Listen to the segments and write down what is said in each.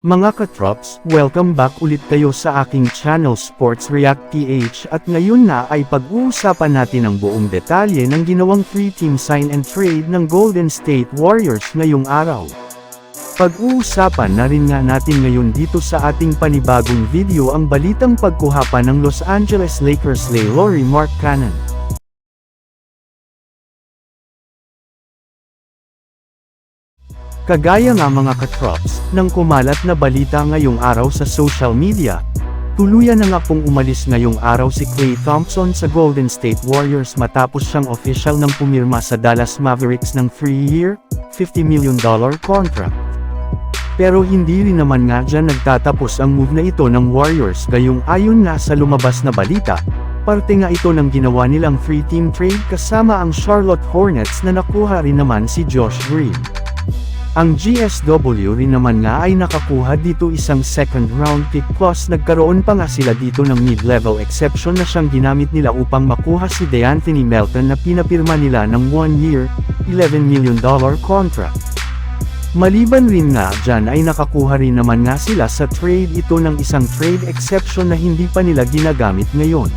Mga katrops, welcome back ulit kayo sa aking channel Sports React PH at ngayon na ay pag-uusapan natin ang buong detalye ng ginawang 3-team sign and trade ng Golden State Warriors ngayong araw. Pag-uusapan na rin nga natin ngayon dito sa ating panibagong video ang balitang pagkuha pa ng Los Angeles Lakers Laurie Mark Cannon. Kagaya nga mga katrops, nang kumalat na balita ngayong araw sa social media, tuluyan na nga pong umalis ngayong araw si Klay Thompson sa Golden State Warriors matapos siyang official ng pumirma sa Dallas Mavericks ng 3-year, $50 million contract. Pero hindi rin naman nga dyan nagtatapos ang move na ito ng Warriors gayong ayon nga sa lumabas na balita, parte nga ito ng ginawa nilang 3-team trade kasama ang Charlotte Hornets na nakuha rin naman si Josh Green. Ang GSW rin naman nga ay nakakuha dito isang second round pick plus nagkaroon pa nga sila dito ng mid-level exception na siyang ginamit nila upang makuha si DeAnthony Melton na pinapirma nila ng 1 year, $11 million contract. Maliban rin nga dyan ay nakakuha rin naman nga sila sa trade ito ng isang trade exception na hindi pa nila ginagamit ngayon.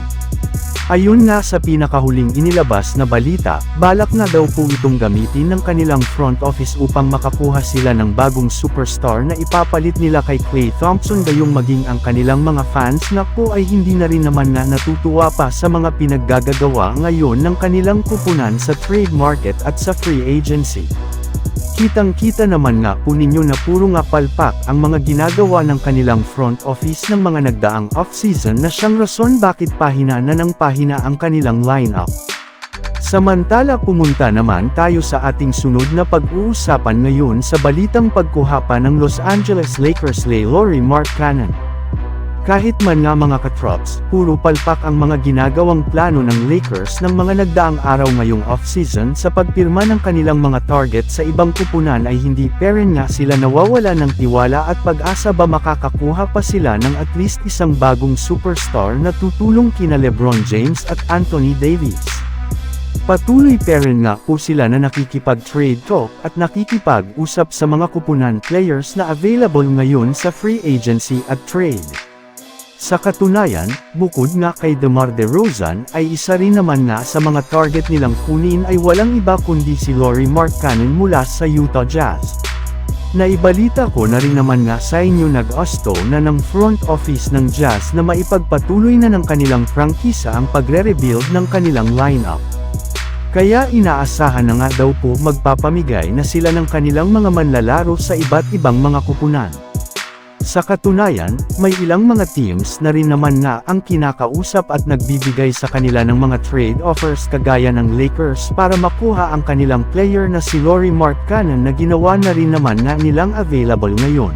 Ayun nga sa pinakahuling inilabas na balita, balak na daw po itong gamitin ng kanilang front office upang makakuha sila ng bagong superstar na ipapalit nila kay Klay Thompson gayong maging ang kanilang mga fans na po ay hindi na rin naman na natutuwa pa sa mga pinaggagagawa ngayon ng kanilang kupunan sa trade market at sa free agency. Kitang-kita naman nga po ninyo na puro nga palpak ang mga ginagawa ng kanilang front office ng mga nagdaang off-season na siyang rason bakit pahina na ng pahina ang kanilang lineup. Samantala pumunta naman tayo sa ating sunod na pag-uusapan ngayon sa balitang pagkuha pa ng Los Angeles Lakers lay Laurie Mark Cannon. Kahit man nga mga katrops, puro palpak ang mga ginagawang plano ng Lakers ng mga nagdaang araw ngayong off-season sa pagpirma ng kanilang mga target sa ibang kupunan ay hindi peren nga sila nawawala ng tiwala at pag-asa ba makakakuha pa sila ng at least isang bagong superstar na tutulong kina Lebron James at Anthony Davis. Patuloy pa rin nga po sila na nakikipag-trade talk at nakikipag-usap sa mga kupunan players na available ngayon sa free agency at trade. Sa katunayan, bukod nga kay DeMar DeRozan ay isa rin naman nga sa mga target nilang kunin ay walang iba kundi si Laurie Mark Cannon mula sa Utah Jazz. Naibalita ko na rin naman nga sa inyo nag-asto na ng front office ng Jazz na maipagpatuloy na ng kanilang prangkisa ang pagre-rebuild ng kanilang lineup. Kaya inaasahan na nga daw po magpapamigay na sila ng kanilang mga manlalaro sa iba't ibang mga kupunan. Sa katunayan, may ilang mga teams na rin naman nga ang kinakausap at nagbibigay sa kanila ng mga trade offers kagaya ng Lakers para makuha ang kanilang player na si Laurie Mark Cannon na ginawa na rin naman nga nilang available ngayon.